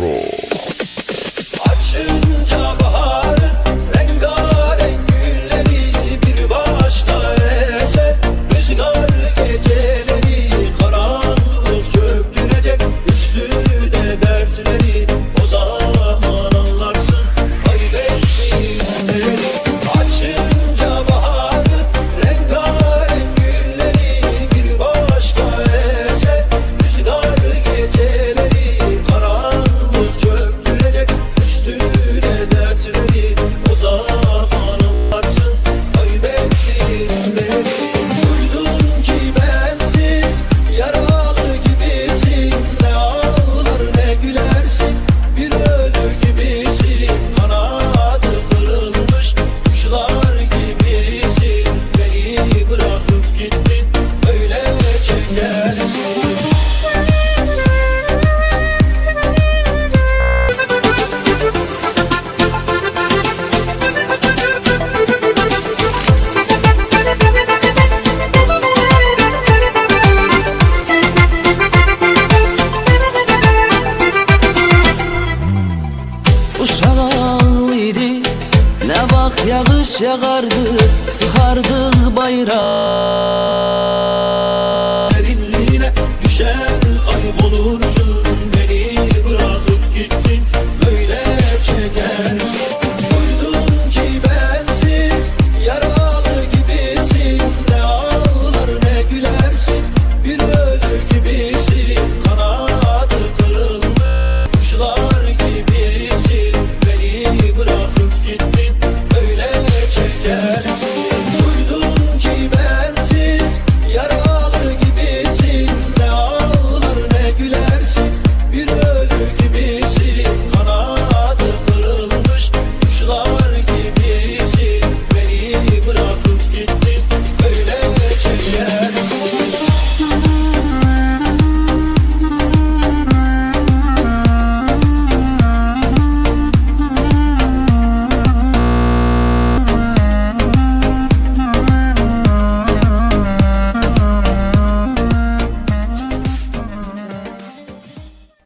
roll. alış yağardı, sıxardıq bayrağı.